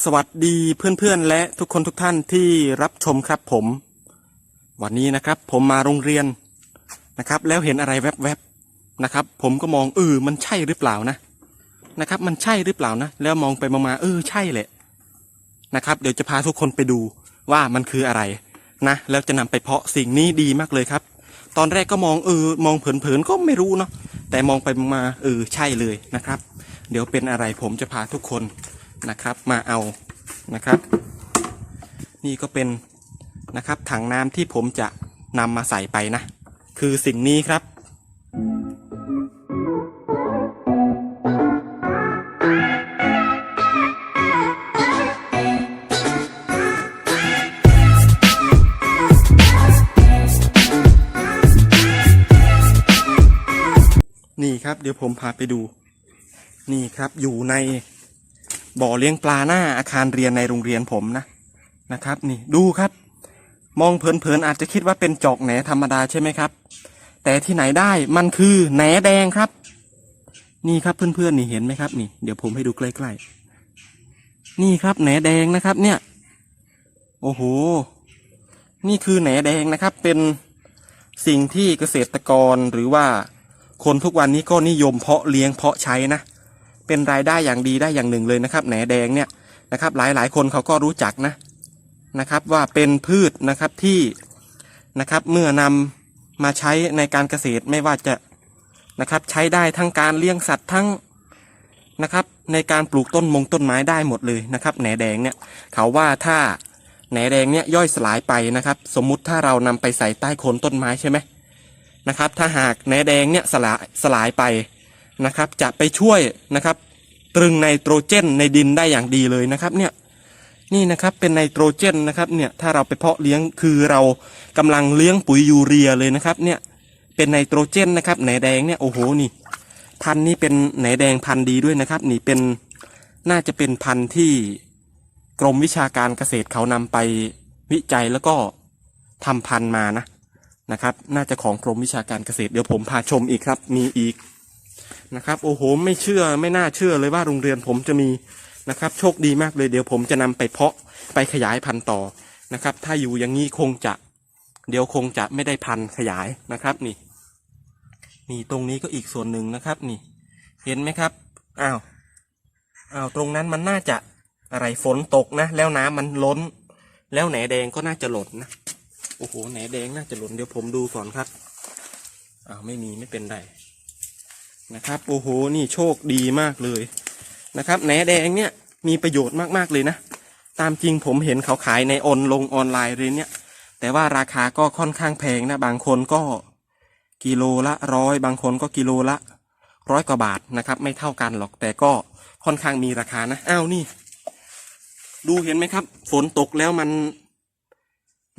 สวัสดีเพื่อนๆและทุกคนทุกท่านที่รับชมครับผม วันนี้นะครับผมมาโรงเรียนนะครับ แล้วเห็นอะไรแวบๆนะครับ ผมก็มองเออมันใช่หรือเปล่านะนะครับ มันใช่หรือเปล่านะ แล้วมองไปมองมาเออใช่แหละนะครับ เดี๋ยวจะพาทุกคนไปดูว่ามันคืออะไรนะแล้วจะนำไปเพาะสิ่งนี้ดีมากเลยครับ ตอนแรกก็มองเออมองเผินๆก็ไม่รู้เนาะแต่มองไปมาเออใช่เลยนะครับ เดี๋ยวเป็นอะไรผมจะพาทุกคน นะครับมาเอานะครับ นี่ก็เป็นนะครับถังน้ำที่ผมจะนำมาใส่ไปนะ คือสิ่งนี้ครับนี่ครับเดี๋ยวผมพาไปดู นี่ครับอยู่ใน บ่อเลี้ยงปลาหน้าอาคารเรียนในโรงเรียนผมนะนะครับ นี่ดูครับ มองเผินๆอาจจะคิดว่าเป็นจอกแหนธรรมดาใช่ไหมครับ แต่ที่ไหนได้มันคือแหนแดงครับ นี่ครับเพื่อนๆนี่เห็นไหมครับ นี่เดี๋ยวผมให้ดูใกล้ๆนี่ครับแหนแดงนะครับ เนี่ย โอ้โห นี่คือแหนแดงนะครับ เป็นสิ่งที่เกษตรกรหรือว่าคนทุกวันนี้ก็นิยมเพาะเลี้ยงเพาะใช้นะ เป็นรายได้อย่างดีได้อย่างหนึ่งเลยนะครับแหนแดงเนี่ยนะครับหลายหลายคนเขาก็รู้จักนะนะครับว่าเป็นพืชนะครับที่นะครับเมื่อนำมาใช้ในการเกษตรไม่ว่าจะนะครับใช้ได้ทั้งการเลี้ยงสัตว์ทั้งนะครับในการปลูกต้นมงต้นไม้ได้หมดเลยนะครับแหนแดงเนี่ยเขาว่าถ้าแหนแดงเนี่ยย่อยสลายไปนะครับ สมมุติถ้าเรานำไปใส่ใต้โคนต้นไม้ใช่ไหมนะครับถ้าหากแหนแดงเนี่ยสลายสลายไป นะครับ จะไปช่วยนะครับ ตรึงไนโตรเจนในดินได้อย่างดีเลยนะครับเนี่ยนี่นะครับเป็นไนโตรเจนนะครับเนี่ยถ้าเราไปเพาะเลี้ยงคือเรากำลังเลี้ยงปุ๋ยยูเรียเลยนะครับเนี่ยเป็นไนโตรเจนนะครับแหนแดงเนี่ยโอ้โหนี่ พันนี้เป็นแหนแดงพันดีด้วยนะครับ นี่เป็นน่าจะเป็นพันธุ์ที่กรมวิชาการเกษตรเขานำไปวิจัยแล้วก็ทำพันธุ์มานะนะครับ น่าจะของกรมวิชาการเกษตรเดี๋ยวผมพาชมอีกครับ มีอีก นะครับ โอ้โห ไม่เชื่อไม่น่าเชื่อเลยว่าโรงเรียนผมจะมีนะครับ โชคดีมากเลยเดี๋ยวผมจะนำไปเพาะไปขยายพันธุ์ต่อนะครับ ถ้าอยู่อย่างนี้คงจะเดี๋ยวคงจะไม่ได้พันธุ์ขยายนะครับนี่ นี่ตรงนี้ก็อีกส่วนหนึ่งนะครับ นี่ เห็นไหมครับอ้าวอ้าวตรงนั้นมันน่าจะอะไรฝนตกนะ แล้วน้ำมันล้น แล้วแหนแดงก็น่าจะหล่นนะโอ้โหแหนแดงน่าจะหล่นเดี๋ยวผมดูก่อนครับอ้าวไม่มีไม่เป็นไร นะครับโอ้โหนี่โชคดีมากเลยนะครับแหนแดงเนี่ยมีประโยชน์มากๆเลยนะ ตามจริงผมเห็นเขาขายในออนลงออนไลน์เลยเนี่ย แต่ว่าราคาก็ค่อนข้างแพงนะ บางคนก็กิโลละร้อยบางคนก็กิโลละร้อยกว่าบาทนะครับ ไม่เท่ากันหรอกแต่ก็ค่อนข้างมีราคานะอ้าวนี่ ดูเห็นไหมครับ ฝนตกแล้วมัน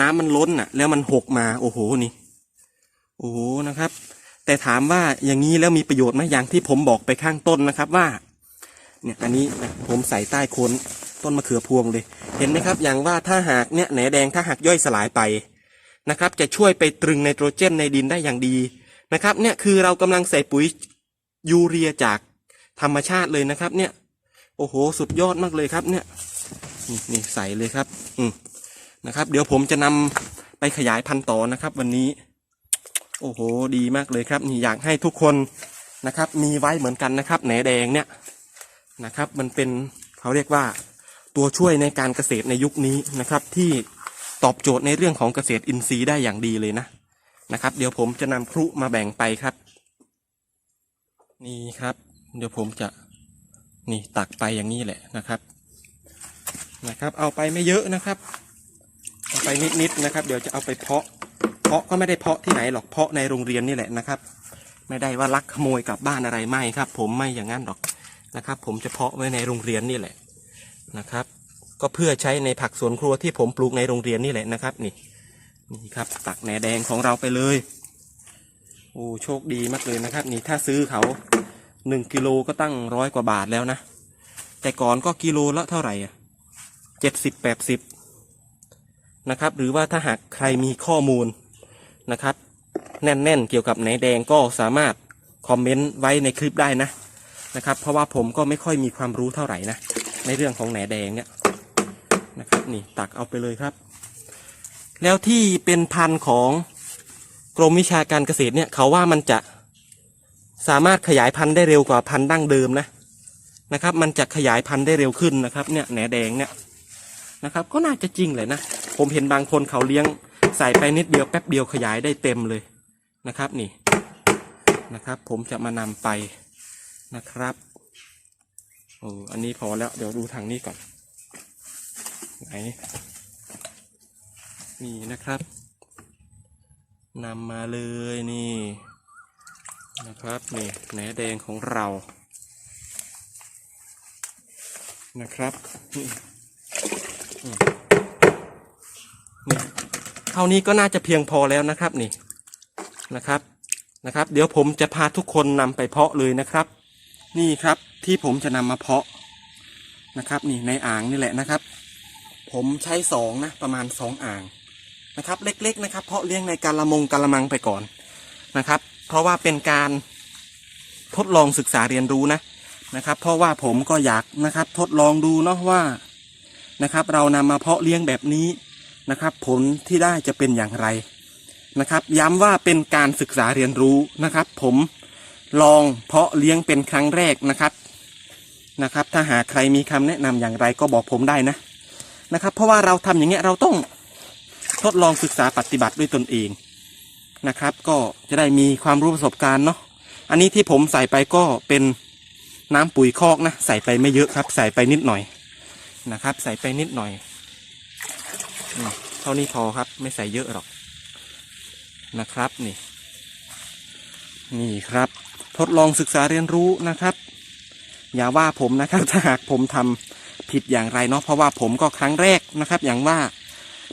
น้ำมันล้นน่ะ แล้วมันหกมา โอ้โหนี่ โอ้โหนะครับ แต่ถามว่าอย่างนี้แล้วมีประโยชน์ไหมอย่างที่ผมบอกไปข้างต้นนะครับว่า เนี่ยอันนี้นะผมใส่ใต้โคนต้นมะเขือพวงเลย เห็นไหมครับ อย่างว่าถ้าหากเนี่ยแหนแดงถ้าหากย่อยสลายไปนะครับ จะช่วยไปตรึงไนโตรเจนในดินได้อย่างดีนะครับ เนี่ยคือเรากำลังใส่ปุ๋ยยูเรียจากธรรมชาติเลยนะครับ เนี่ย โอ้โห สุดยอดมากเลยครับ เนี่ยนี่นี่ใส่เลยครับ อืมนะครับ เดี๋ยวผมจะนำไปขยายพันธุ์ต่อนะครับ วันนี้ โอ้โห ดีมากเลยครับ นี่อยากให้ทุกคนนะครับ มีไว้เหมือนกันนะครับแหนแดงเนี่ยนะครับ มันเป็นเขาเรียกว่าตัวช่วยในการเกษตรในยุคนี้นะครับ ที่ตอบโจทย์ในเรื่องของเกษตรอินทรีย์ได้อย่างดีเลยนะนะครับ เดี๋ยวผมจะนำครุมาแบ่งไปครับ นี่ครับ เดี๋ยวผมจะนี่ตักไปอย่างนี้แหละนะครับนะครับ เอาไปไม่เยอะนะครับ เอาไปนิดๆนะครับ เดี๋ยวจะเอาไปเพาะ เพาะก็ไม่ได้เพาะที่ไหนหรอกเพาะในโรงเรียนนี่แหละนะครับ ไม่ได้ว่าลักขโมยกลับบ้านอะไรไม่ครับ ผมไม่อย่างนั้นหรอกนะครับ ผมจะเพาะไว้ในโรงเรียนนี่แหละนะครับ ก็เพื่อใช้ในผักสวนครัวที่ผมปลูกในโรงเรียนนี่แหละนะครับ นี่นี่ครับ ตักแหนแดงของเราไปเลยโอ้โชคดีมากเลยนะครับ นี่ถ้าซื้อเขาหนึ่งกิโลก็ตั้งร้อยกว่าบาทแล้วนะ แต่ก่อนก็กิโลละเท่าไหร่อะเจ็ดสิบแปดสิบนะครับ หรือว่าถ้าหากใครมีข้อมูล นะครับ แน่นๆ เกี่ยวกับไหนแดงก็สามารถคอมเมนต์ไว้ในคลิปได้นะนะครับ เพราะว่าผมก็ไม่ค่อยมีความรู้เท่าไหร่นะ ในเรื่องของแหนแดงเนี่ยนะครับนี่ตักเอาไปเลยครับ แล้วที่เป็นพันธุ์ของกรมวิชาการเกษตรเนี่ยเขาว่ามันจะสามารถขยายพันธุ์ได้เร็วกว่าพันธุ์ดั้งเดิมนะนะครับ มันจะขยายพันธุ์ได้เร็วขึ้นนะครับ เนี่ยแหนแดงเนี่ยนะครับ ก็น่าจะจริงเลยนะ ผมเห็นบางคนเขาเลี้ยง ใส่ไปนิดเดียวแป๊บเดียวขยายได้เต็มเลยนะครับนี่นะครับ ผมจะมานำไปนะครับโอ้อันนี้พอแล้วเดี๋ยวดูทางนี้ก่อนไหนนี่นะครับนำมาเลยนี่นะครับนี่แหนแดงของเรานะครับนี่ ท่านี้ก็น่าจะเพียงพอแล้วนะครับนี่นะครับนะครับ เดี๋ยวผมจะพาทุกคนนำไปเพาะเลยนะครับ นี่ครับที่ผมจะนำมาเพาะนะครับนี่ในอ่างนี่แหละนะครับ ผมใช้สองนะประมาณสองอ่างนะครับ เล็กๆนะครับ เพาะเลี้ยงในกาละมงกาละมังไปก่อนนะครับ เพราะว่าเป็นการทดลองศึกษาเรียนรู้นะนะครับ เพราะว่าผมก็อยากนะครับทดลองดูเนาะว่านะครับ เรานำมาเพาะเลี้ยงแบบนี้ นะครับ ผลที่ได้จะเป็นอย่างไรนะครับ ย้ำว่าเป็นการศึกษาเรียนรู้นะครับ ผมลองเพาะเลี้ยงเป็นครั้งแรกนะครับนะครับ ถ้าหากใครมีคำแนะนำอย่างไรก็บอกผมได้นะนะครับ เพราะว่าเราทำอย่างเงี้ยเราต้องทดลองศึกษาปฏิบัติด้วยตนเองนะครับ ก็จะได้มีความรู้ประสบการณ์เนาะอันนี้ที่ผมใส่ไปก็เป็นน้ำปุ๋ยคอกนะ ใส่ไปไม่เยอะครับ ใส่ไปนิดหน่อยนะครับ ใส่ไปนิดหน่อย เท่านี้พอครับ ไม่ใส่เยอะหรอกนะครับนี่ นี่ครับ ทดลองศึกษาเรียนรู้นะครับ อย่าว่าผมนะครับ ถ้าหากผมทำผิดอย่างไรเนาะเพราะว่าผมก็ครั้งแรกนะครับ อย่างว่า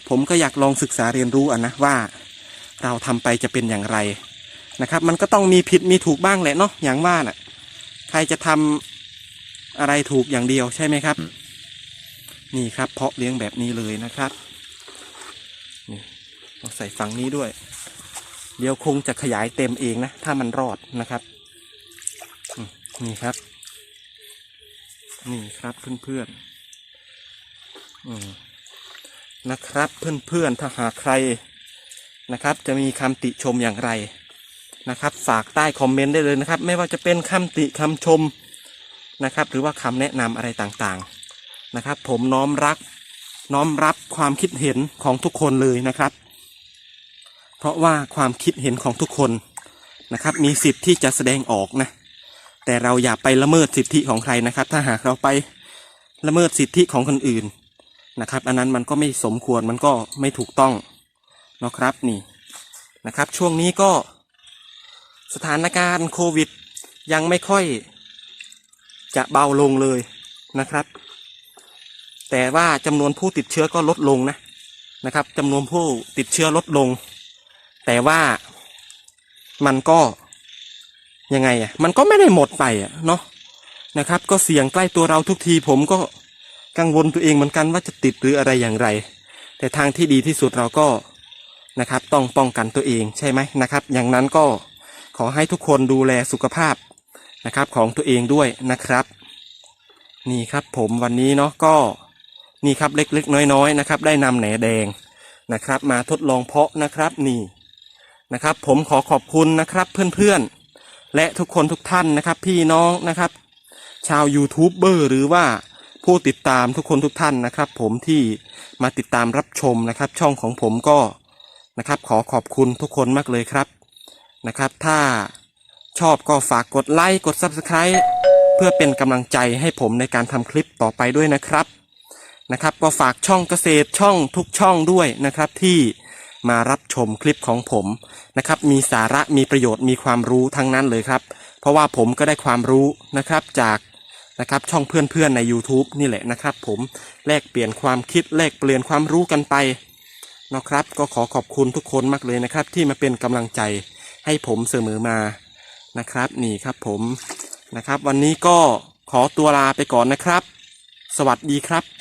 ผมก็อยากลองศึกษาเรียนรู้อะนะว่า เราทำไปจะเป็นอย่างไรนะครับ มันก็ต้องมีผิดมีถูกบ้างแหละเนาะอย่างว่าน่ะ ใครจะทำอะไรถูกอย่างเดียวใช่ไหมครับ นี่ครับ เพาะเลี้ยงแบบนี้เลยนะครับนี่ เอาใส่ฝั่งนี้ด้วย เดี๋ยวคงจะขยายเต็มเองนะ ถ้ามันรอดนะครับ นี่ครับ นี่ครับเพื่อนๆอืมนะครับเพื่อนๆถ้าหากใครนะครับ จะมีคำติชมอย่างไรนะครับ ฝากใต้คอมเมนต์ได้เลยนะครับ ไม่ว่าจะเป็นคำติคำชมนะครับ หรือว่าคำแนะนำอะไรต่างๆนะครับ ผมน้อมรักน้อมรับความคิดเห็นของทุกคนเลยนะครับ เพราะว่าความคิดเห็นของทุกคนนะครับ มีสิทธิ์ที่จะแสดงออกนะ แต่เราอย่าไปละเมิดสิทธิของใครนะครับ ถ้าหากเราไปละเมิดสิทธิของคนอื่นนะครับ อันนั้นมันก็ไม่สมควรมันก็ไม่ถูกต้องนะครับนี่นะครับ ช่วงนี้ก็สถานการณ์โควิด ยังไม่ค่อยจะเบาลงเลยนะครับ แต่ว่าจำนวนผู้ติดเชื้อก็ลดลงนะนะครับจำนวนผู้ติดเชื้อลดลง แต่ว่ามันก็ยังไงอะมันก็ไม่ได้หมดไปอะเนาะนะครับ ก็เสี่ยงใกล้ตัวเราทุกที ผมก็กังวลตัวเองเหมือนกันว่าจะติดหรืออะไรอย่างไร แต่ทางที่ดีที่สุดเราก็นะครับ ต้องป้องกันตัวเองใช่ไหมนะครับ อย่างนั้นก็ขอให้ทุกคนดูแลสุขภาพนะครับของตัวเองด้วยนะครับ นี่ครับผมวันนี้เนาะก็นี่ครับเล็กๆ น้อยๆนะครับ ได้นำแหนแดงนะครับ มาทดลองเพาะนะครับนี่ นะครับ ผมขอขอบคุณนะครับเพื่อนๆ และทุกคนทุกท่านนะครับพี่น้องนะครับ ชาวยูทูบเบอร์หรือว่าผู้ติดตามทุกคนทุกท่านนะครับ ผมที่มาติดตามรับชมนะครับ ช่องของผมก็นะครับขอขอบคุณทุกคนมากเลยครับนะครับ ถ้าชอบก็ฝากกดไลค์กด Subscribe เพื่อเป็นกำลังใจให้ผมในการทำคลิปต่อไปด้วยนะครับนะครับ ก็ฝากช่องเกษตรช่องทุกช่องด้วยนะครับที่ มารับชมคลิปของผมนะครับ มีสาระมีประโยชน์มีความรู้ทั้งนั้นเลยครับ เพราะว่าผมก็ได้ความรู้นะครับจากนะครับช่องเพื่อนๆใน YouTube นี่แหละนะครับ ผมแลกเปลี่ยนความคิดแลกเปลี่ยนความรู้กันไปนะครับ ก็ขอขอบคุณทุกคนมากเลยนะครับ ที่มาเป็นกำลังใจให้ผมเสมอมานะครับ นี่ครับผมนะครับ วันนี้ก็ขอตัวลาไปก่อนนะครับ สวัสดีครับ